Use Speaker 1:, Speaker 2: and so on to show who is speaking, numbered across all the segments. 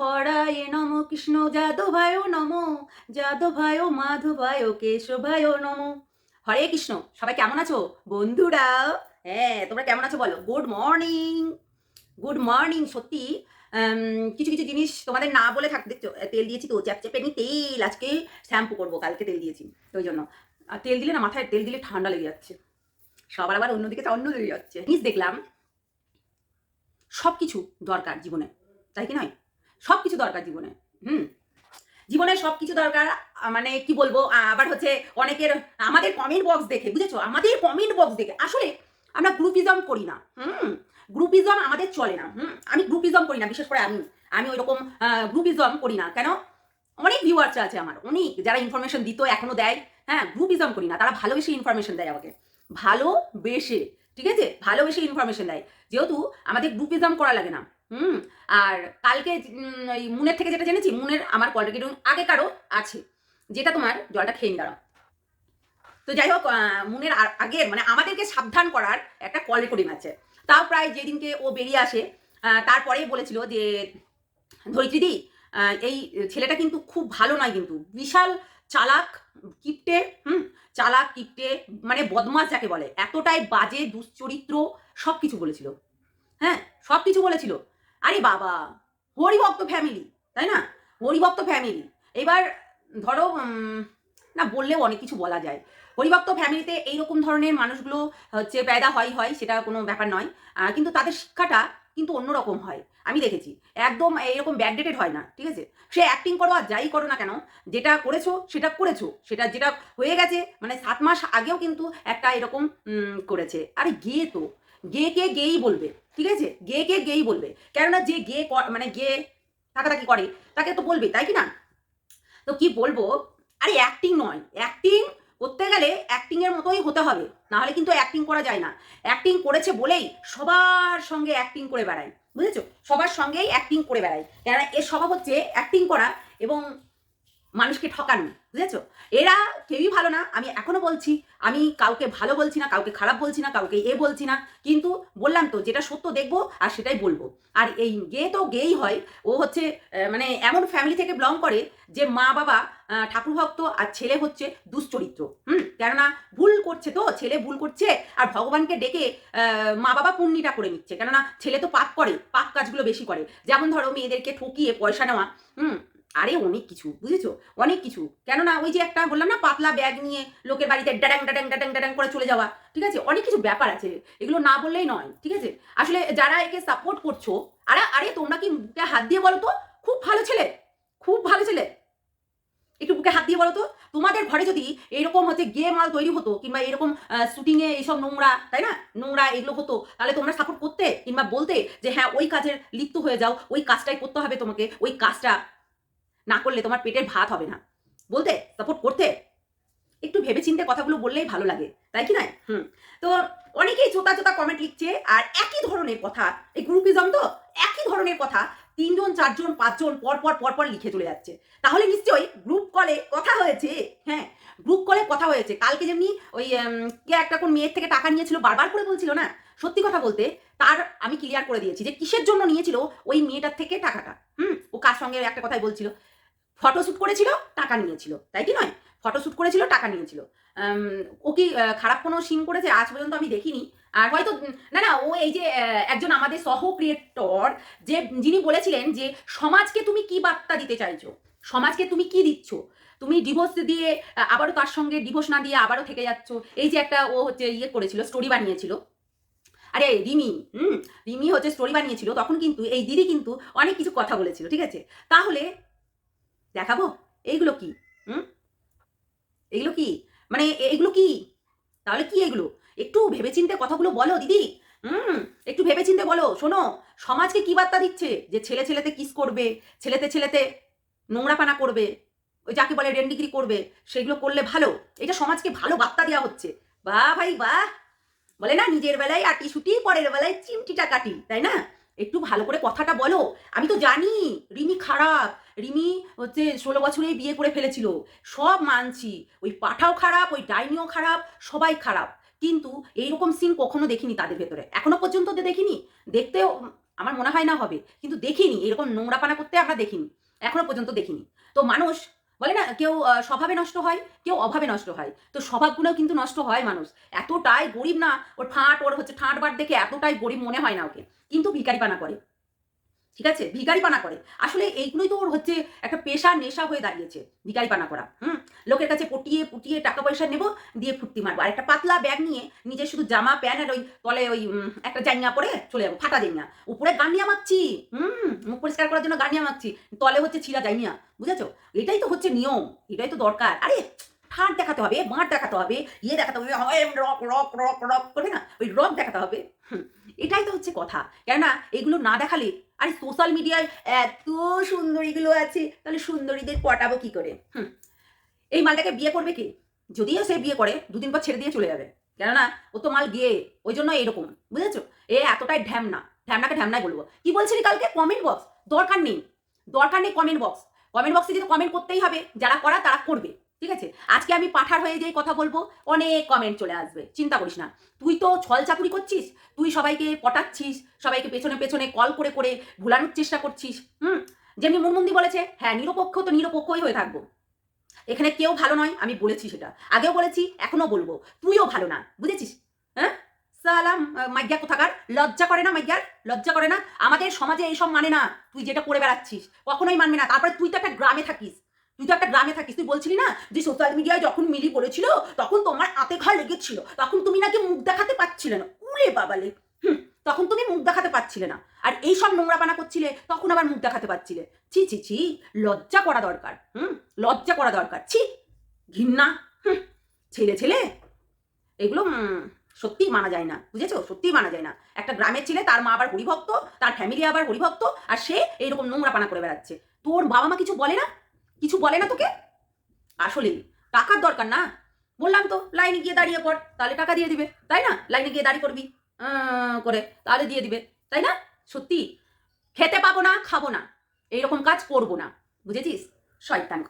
Speaker 1: হরায় নম কৃষ্ণ যাদবায় নম যাদবায় মাধবায় কেশবায় নম। হরে কৃষ্ণ, সবাই কেমন আছো? বন্ধুরা হ্যাঁ তোমরা কেমন আছো বলো? গুড মর্নিং গুড মর্নিং সত্যি কিছু কিছু জিনিস তোমাদের না বলে থাকতে তেল দিয়েছি তো চ্যাপচ্যাপেনি তেল, আজকে শ্যাম্পু করব, কালকে তেল দিয়েছি, তো ওই জন্য। আর তেল দিলে না, মাথায়, তেল দিলে ঠান্ডা লেগে যাচ্ছে। সবার আবার অন্যদিকে অন্য লেগে যাচ্ছে। জিনিস দেখলাম সব কিছু দরকার জীবনে, তাই কি নয়? সব কিছু দরকার জীবনে। হুম? জীবনে সব কিছু দরকার মানে কি বলব আবার হচ্ছে অনেকের, আমাদের কমেন্ট বক্স দেখে, বুঝেছ? আমাদের কমেন্ট বক্স দেখে। আসলে আমরা গ্রুপিজম করি না, হুম? গ্রুপিজম আমাদের চলে না, হুম? আমি গ্রুপিজম করি না, বিশেষ করে আমি। আমি ওই রকম গ্রুপিজম করি না। কেন? অনেক ভিউয়ার্স আছে আমার, অনেক। যারা ইনফরমেশন দিত, এখনও দেয়। হ্যাঁ গ্রুপিজম করি না। তারা ভালোবেসে ইনফরমেশন দেয় আমাকে। ভালোবেসে, ঠিক আছে? ভালোবেসে ইনফরমেশন দেয়। যেহেতু আমাদের গ্রুপিজম করা লাগে না। হুম, আর কালকে ওই মুনের থেকে যেটা জেনেছি, মুনের আমার কোয়ালিটি আগে কারও আছে। যেটা তোমার জলটা খেয়ে দাঁড়াও। তো যাই হোক মুনের আগের মানে আমাদেরকে সাবধান করার একটা কল রেকর্ডিং আছে। তাও প্রায় যেদিনকে ও বেরিয়ে আসে তারপরেই বলেছিল যে ধরিত্রীদি এই ছেলেটা কিন্তু খুব ভালো নয় কিন্তু। বিশাল চালাক কিপটে, হুম, চালাক কিপটে মানে বদমাস যাকে বলে, এতটাই বাজে, দুশ্চরিত্র সব কিছু বলেছিল। হ্যাঁ সব কিছু বলেছিল। আরে বাবা, হরিভক্ত ফ্যামিলি তাই না? হরিভক্ত ফ্যামিলি এবার ধরো না, বললেও অনেক কিছু বলা যায়। হরিভক্ত ফ্যামিলিতে এইরকম ধরনের মানুষগুলো হচ্ছে পেদা হয় হয়, সেটা কোনো ব্যাপার নয়। কিন্তু তাদের শিক্ষাটা কিন্তু অন্যরকম হয়। আমি দেখেছি, একদম এরকম ব্যাকডেটেড হয় না, ঠিক আছে? সে অ্যাক্টিং করো আর যাই করো না কেন, যেটা করেছ, সেটা করেছ। সেটা যেটা হয়ে গেছে মানে সাত মাস আগেও কিন্তু একটা এরকম করেছে। আরে, গে তো। গে কে, গেই বলবে। ঠিক আছে? গে কে গেই বলবে। কেননা যে গে মানে গে থাকাথাকি করে, তাকে তো বলবে, তাই কি না? তো কি বলব? আরে অ্যাক্টিং নয়। অ্যাক্টিং করতে গেলে অ্যাক্টিংয়ের মতোই হতে হবে। নাহলে কিন্তু অ্যাক্টিং করা যায় না। অ্যাক্টিং করেছে বলেই সবার সঙ্গে অ্যাক্টিং করে বেড়ায়। বুঝেছ? সবার সঙ্গেই অ্যাক্টিং করে বেড়ায়। কেননা এর স্বভাব হচ্ছে অ্যাক্টিং করা এবং মানুষকে ঠকানো, বুঝেছ? এরা কেউই ভালো না, আমি এখনও বলছি, আমি কাউকে ভালো বলছি না, কাউকে খারাপ বলছি না, কাউকে এ বলছি না, কিন্তু বললাম তো, যেটা সত্য দেখব আর সেটাই বলব। আর এই গে তো গেই হয়, ও হচ্ছে মানে এমন ফ্যামিলি থেকে বিলং করে যে মা বাবা ঠাকুর ভক্ত আর ছেলে হচ্ছে দুশ্চরিত্র, হুম? কেননা ভুল করছে তো, ছেলে ভুল করছে আর ভগবানকে ডেকে মা বাবা পুণ্যিটা করে নিচ্ছে, কেননা ছেলে তো পাপ করে, পাপ কাজগুলো বেশি করে। যেমন ধরো মেয়েদেরকে ঠকিয়ে পয়সা নেওয়া, হুম? আরে অনেক কিছু, বুঝেছ? অনেক কিছু। কেননা ওই যে একটা বললাম না, পাতলা ব্যাগ নিয়ে লোকের বাড়িতে ডাডাং ডাডাং ডাডাং ডাডাং করে চলে যাওয়া, ঠিক আছে? অনেক কিছু ব্যাপার আছে। এগুলো না বললেই নয়, ঠিক আছে? আসলে যারা একে সাপোর্ট করছ, আরে আরে তোমরা কি বুকে হাত দিয়ে বলো তো? খুব ভালো ছেলে, খুব ভালো ছেলে। একটু বুকে হাত দিয়ে বলো তো? তোমাদের ঘরে যদি এরকম হচ্ছে গে মাল তৈরি হতো, কিংবা এরকম শুটিংয়ে এইসব নোংরা, তাই না? নোংরা এগুলো হতো, তাহলে তোমরা সাপোর্ট করতে, কিংবা বলতে যে হ্যাঁ ওই কাজের লিপ্ত হয়ে যাও, ওই কাজটাই করতে হবে তোমাকে, ওই কাজটা না করলে তোমার পেটের ভাত হবে না। বলতে সাপোর্ট করতে। একটু ভেবেচিন্তে কথাগুলো বললেই ভালো লাগে তাই কি নয়? হুম। তো অনেকেই চোতা চোতা কমেন্ট লিখছে আর একই ধরনের কথা এই গ্রুপিজম তো একই ধরনের কথা তিনজন চারজন পাঁচজন পর পর পর পর লিখে চলে যাচ্ছে। তাহলে নিশ্চয়ই গ্রুপ কলে কথা হয়েছে হ্যাঁ গ্রুপ কলে কথা হয়েছে। কালকে যেমনি ওই কে একটা কোন মেয়ের থেকে টাকা নিয়েছিল বারবার করে বলছিল না? সত্যি কথা বলতে তার আমি ক্লিয়ার করে দিয়েছি যে কিসের জন্য নিয়েছিল ওই মেয়েটার থেকে টাকাটা? হুম ও কার সঙ্গে একটা কথাই বলছিল? ফটোশ্যুট করেছিল, টাকা নিয়েছিল। তাই কি নয়? ফটোশ্যুট করেছিল, টাকা নিয়েছিল। ও কি খারাপ কোনো সিন করেছে? আজ পর্যন্ত আমি দেখিনি। আর হয়তো না না, ও এই যে একজন আমাদের সহ ক্রিয়েটর যে, যিনি বলেছিলেন যে, সমাজকে তুমি কি বার্তা দিতে চাইছো? সমাজকে তুমি কি দিচ্ছ? তুমি ডিভোর্স দিয়ে আবারও তার সঙ্গে ডিভোর্স না দিয়ে আবারও থেকে যাচ্ছ? এই যে একটা ও হচ্ছে ইয়ে করেছিল স্টোরি বানিয়েছিল। আরে, রিমি, হুম, রিমি হচ্ছে স্টোরি বানিয়েছিল। তখন কিন্তু, এই দিদি কিন্তু অনেক কিছু কথা বলেছিল, ঠিক আছে? তাহলে দেখাবো? এইগুলো কি? হুম? এগুলো কি? মানে এগুলো কি? তাহলে কি এগুলো? একটু ভেবেচিন্তে কথাগুলো বলো, দিদি। হুম, একটু ভেবেচিন্তে বলো, শোনো। সমাজকে কি বার্তা দিচ্ছে? যে ছেলে ছেলেতে কিস করবে, ছেলেতে ছেলেতে নোংরাপানা করবে, ওই যাকে বলে রেন্ডিগিরি করবে, সেগুলো করলে ভালো। এটা সমাজকে ভালো বার্তা দেওয়া হচ্ছে। বাহ ভাই, বাহ। বলে না, নিজের বেলায় আটি সুটি, পরের বেলায় চিমটিটা কাটি, তাই না? একটু ভালো করে কথাটা বলো। আমি তো জানি, রিমি খারাপ। রিমি হচ্ছে ষোলো বছরেই বিয়ে করে ফেলেছিল। সব মানছি। ওই পাঠাও খারাপ, ওই ডাইনিও খারাপ, সবাই খারাপ। কিন্তু এইরকম সিন কখনো দেখিনি তাদের ভেতরে। এখনও পর্যন্ত দেখিনি। দেখতেও আমার মনে হয় না হবে। কিন্তু দেখিনি। এরকম নোংরা নোংরাপানা করতে আমরা দেখিনি। এখনও পর্যন্ত দেখিনি। তো মানুষ বলে না, কেউ স্বভাবে নষ্ট হয়, কেউ অভাবে নষ্ট হয়। তো স্বভাবগুলোও কিন্তু নষ্ট হয় মানুষ। এতটাই গরিব না, ওর ফাঁট, ওর হচ্ছে ঠাঁট বার দেখে এতটাই গরিব মনে হয় না ওকে। কিন্তু ভিকারিপানা করে। ঠিক আছে? ভিকারিপানা করে। আসলে এইগুলোই তো ওর হচ্ছে একটা পেশা নেশা হয়ে দাঁড়িয়েছে ভিকারিপানা করা। হুম? লোকের কাছে পটিয়ে পুটিয়ে টাকা পয়সা নেব, দিয়ে ফুর্তি মারবো। আর একটা পাতলা ব্যাগ নিয়ে নিজের শুধু জামা, প্যান্ট আর ওই তলে ওই একটা জাইঙা পরে চলে যাব, ফাটা জাইঙা উপরে গান্ডিয়া মাখছি, হুম? মুখ পরিষ্কার করার জন্য গান্ডিয়া মাখছি। তলে হচ্ছে ছিঁড়া জাইঙা বুঝেছ? এটাই তো হচ্ছে নিয়ম, এটাই তো দরকার। আরে ঠাট দেখাতে হবে মাঠ দেখাতে হবে ইয়ে দেখাতে হবে রক রক রক রক করে না, ওই রক দেখাতে হবে। এটাই তো হচ্ছে কথা। কেননা এগুলো না দেখালে, আরে সোশ্যাল মিডিয়ায় এত সুন্দরীগুলো আছে, তাহলে সুন্দরীদের পটাবো কি করে? হুম, এই মালটাকে বিয়ে করবে কি? যদিও সে বিয়ে করে, দুদিন পর ছেড়ে দিয়ে চলে যাবে। কেননা ও তো মাল গিয়ে, ওই জন্য এরকম বুঝেছ? এ এতটাই ঢ্যামনা, ঢ্যামনাকে ঢ্যামনাই বলব। কি বলছিলি কালকে? কমেন্ট বক্স দরকার নেই দরকার নেই কমেন্ট বক্স কমেন্ট বক্সে যদি কমেন্ট করতেই হবে, যারা করা তারা করবে। ঠিক আছে? আজকে আমি পাঠার হয়ে যে কথা বলব, অনেক কমেন্ট চলে আসবে, চিন্তা করিস না। তুই তো ছল চাকুরি করছিস, তুই সবাইকে পটাচ্ছিস, সবাইকে পেছনে পেছনে কল করে করে ভুলানোর চেষ্টা করছিস, হুম? যেমনি মুনমুন্দি বলেছে হ্যাঁ নিরপেক্ষ তো নিরপেক্ষই হয়ে থাকব। এখানে কেউ ভালো নয়, আমি বলেছি সেটা। আগেও বলেছি এখনও বলব। তুইও ভালো না, বুঝেছিস? হ্যাঁ? সালাম মাইয়া কোথাকার? লজ্জা করে না মাইয়ার লজ্জা করে না? আমাদের সমাজে এইসব মানে না। তুই যেটা করে বেড়াচ্ছিস, কখনোই মানবে না। তারপরে তুই তো একটা গ্রামে থাকিস। তুই তো একটা গ্রামে থাকিস তুই বলছিলি না যে সোশ্যাল মিডিয়ায় যখন মিলি পড়েছিল তখন তোমার আতে ঘা লেগেছিল তখন তুমি নাকি মুখ দেখাতে পারছিলে না। উলে বাবালে হুম তখন তুমি মুখ দেখাতে পারছিলে না। আর এই সব নোংরাপানা করছিলে তখন আবার মুখ দেখাতে পারছিলে। ছি ছি ছি লজ্জা করা দরকার হুম লজ্জা করা দরকার ছি ঘিন্না হুম, ছেলে ছেলে এগুলো সত্যিই মানা যায় না বুঝেছ? সত্যিই মানা যায় না। একটা গ্রামের ছেলে তার মা আবার হরিভক্ত তার ফ্যামিলি আবার হরিভক্ত আর সে এইরকম নোংরাপানা করে বেড়াচ্ছে। তোর বাবা মা কিছু বলে না? কিছু বলে না তোকে? আসলেই, টাকার দরকার না। বললাম তো, লাইনে গিয়ে দাঁড়িয়ে পড়, তাহলে টাকা দিয়ে দিবে। তাই না? লাইনে গিয়ে দাঁড়িয়ে করবি করে, তাহলে দিয়ে দিবে। তাই না? সত্যি, খেতে পাবো না, খাব না, এইরকম কাজ করব না। বুঝেছিস? শয়তান।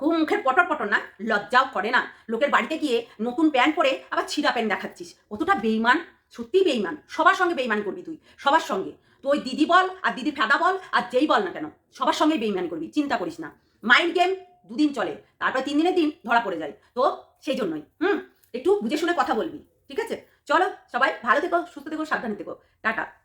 Speaker 1: খুব মুখের পটর পটর না, লজ্জাও করে না। লোকের বাড়িতে গিয়ে নতুন প্যান্ট পরে আবার ছিঁড়া প্যান্ট দেখাচ্ছিস। কতটা বেইমান সত্যিই বেইমান সবার সঙ্গে বেইমান করবি তুই, সবার সঙ্গে। তো ওই দিদি বল, আর দিদি ফেদা বল, আর যেই বল না কেন, সবার সঙ্গে বেইমান করবি, চিন্তা করিস না। মাইন্ড গেম দুদিন চলে, তারপর তিন দিনের দিন ধরা পড়ে যায়। তো সেই জন্যই, হুম? একটু বুঝে শুনে কথা বলবি, ঠিক আছে? চলো সবাই ভালো থেকো, সুস্থ থেকো, সাবধানে থেকো। টাটা।